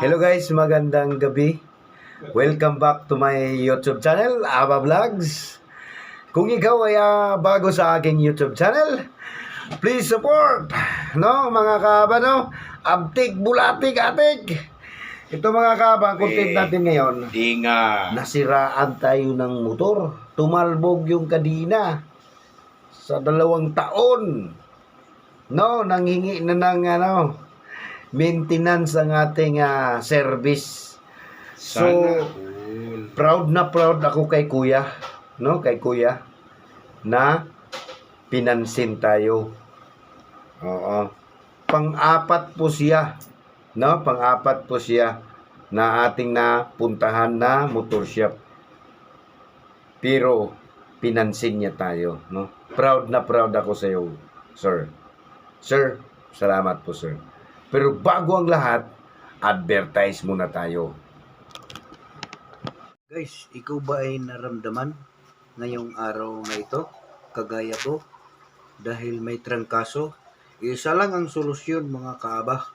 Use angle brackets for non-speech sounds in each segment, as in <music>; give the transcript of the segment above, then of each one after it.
Hello guys, magandang gabi. Welcome back to my YouTube channel, Aba Vlogs. Kung ikaw ay ah, bago sa aking YouTube channel, please support. No, mga kaaba, no? Abtik, bulatik, atik. Ito mga kaaba, ang content Eh. natin ngayon. Di nga. Nasiraan tayo ng motor. Tumalbog yung kadina. Sa dalawang taon. No, nanghingi na ng ano, maintenance ang ating ah, service. So, Sana proud na proud ako kay kuya, no? Kay kuya na pinansin tayo. Oo. Pang-apat po siya, no? Pang-apat po siya na ating napuntahan na motor shop. Pero pinansin niya tayo, no? Proud na proud ako sa iyo, sir. Sir, salamat po, sir. Pero bago ang lahat, advertise muna tayo. Guys, ikaw ba ay naramdaman ngayong araw na ito? Kagaya ko? Dahil may trangkaso? Isa lang ang solusyon mga kaaba.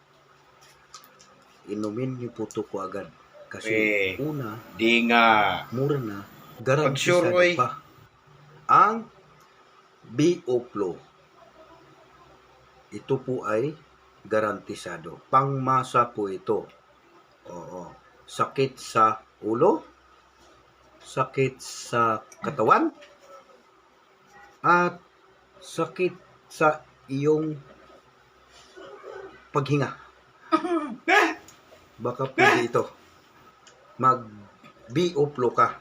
Inumin niyo puto ko agad. Kasi Eh. una, Di nga. mura na, sure, garantisado oy. pa. Ang BO Flow. Ito po ay garantisado. Pangmasa po ito. Oo. Sakit sa ulo, sakit sa katawan, at sakit sa iyong paghinga. <laughs> Baka pwede ito. Mag BO Flow ka.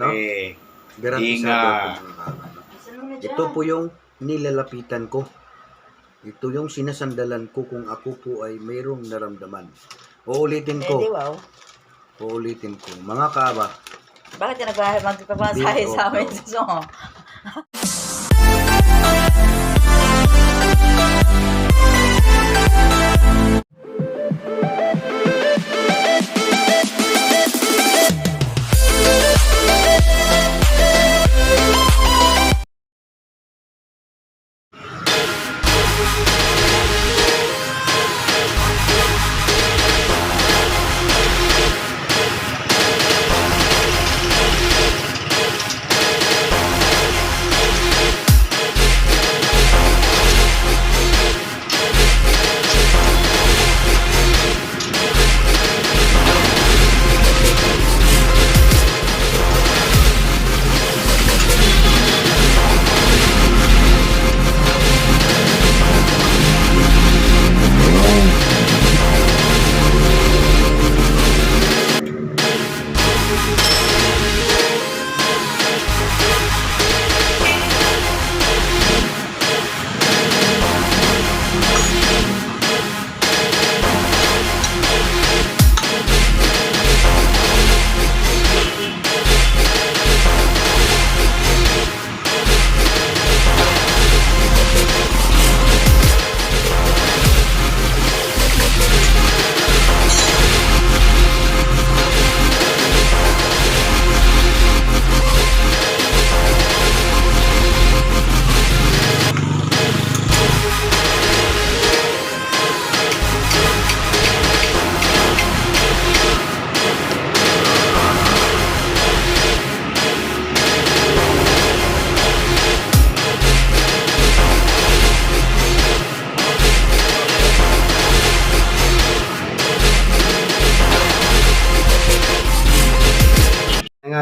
No? Eh, Garantisado. Ito po yung nilalapitan ko. Ito yung sinasandalan ko kung ako po ay mayroong naramdaman. Uulitin ko. Uulitin ko. Mga kaba, Bakit ka nag- magpapamasahe sa amin oo.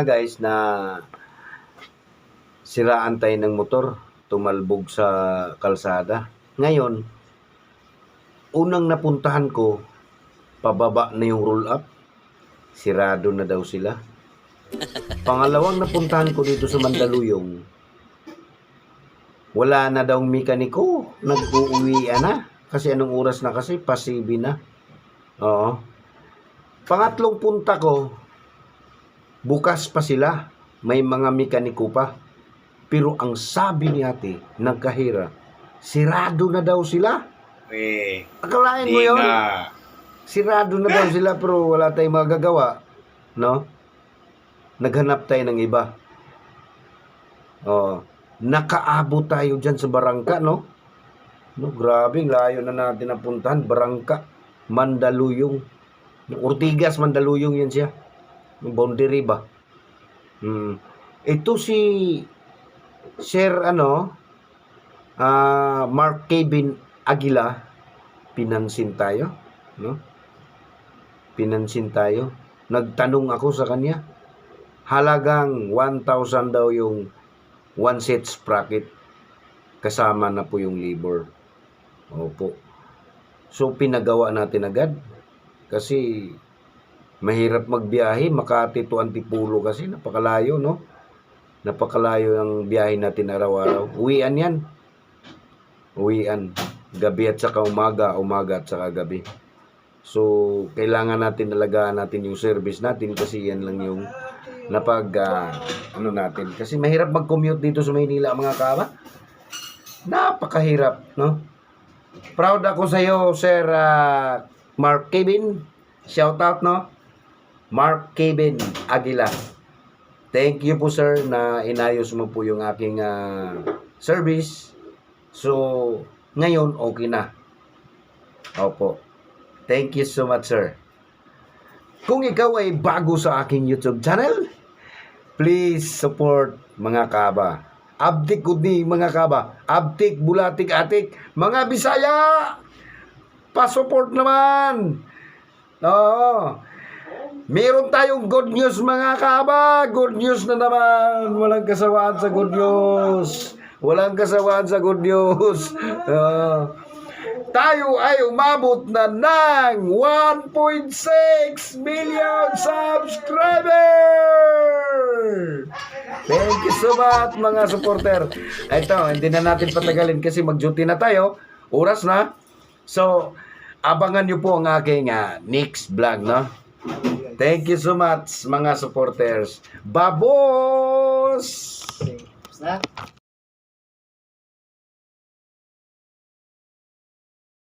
Nga guys na siraan tayo ng motor, tumalbog sa kalsada. Ngayon, unang napuntahan ko, pababa na yung roll up. Sirado na daw sila. <laughs> Pangalawang napuntahan ko dito sa Mandaluyong, wala na daw mekaniko, nag-uuwi na. Kasi anong oras na kasi, pasibi na. Oo. Pangatlong punta ko, bukas pa sila. May mga mekaniko pa. Pero ang sabi ni ate, ng kahira, sirado na daw sila. Eh, Akalain mo yun? nga. Sirado na daw sila pero wala tayong magagawa. No? Naghanap tayo ng iba. Oh, nakaabot tayo dyan sa barangka, no? No, grabe, layo na natin napuntahan. Barangka, Mandaluyong. Ortigas, Mandaluyong yan siya. Boundary ba? Hmm. Ito si Sir ano, ah Mark Kevin Aguila, pinansin tayo, no? Pinansin tayo. Nagtanong ako sa kanya. Halagang 1,000 daw yung one set sprocket. Kasama na po yung labor. Opo. So, pinagawa natin agad. Kasi, mahirap magbiyahe. Makati to Antipulo kasi. Napakalayo, no? Napakalayo ang biyahe natin araw-araw. Uwian yan. Uwian. Gabi at saka umaga, umaga at saka gabi. So, kailangan natin alagaan natin yung service natin kasi yan lang yung napag, ah, ano natin. Kasi mahirap mag-commute dito sa Maynila, mga kama. Napakahirap, no? Proud ako sa iyo, Sir ah, Mark Kevin. Shout out, no? Mark Kevin Aguila. Thank you po, sir, na inayos mo po yung aking ah, service. So, ngayon, okay na. Opo. Thank you so much, sir. Kung ikaw ay bago sa aking YouTube channel, please support mga kaba. Abtik ko di mga kaba. Abtik, bulatik, atik. Mga Bisaya, pa-support naman. Oo. Meron tayong good news mga kaba. Good news na naman. Walang kasawaan sa good news. Walang kasawaan sa good news. Oo. <laughs> tayo ay umabot na ng 1.6 million subscriber! Thank you so much mga supporter. Ito, hindi na natin patagalin kasi mag-duty na tayo. Oras na. So, abangan nyo po ang aking ah, next vlog, no? Thank you so much mga supporters. Babos! Na?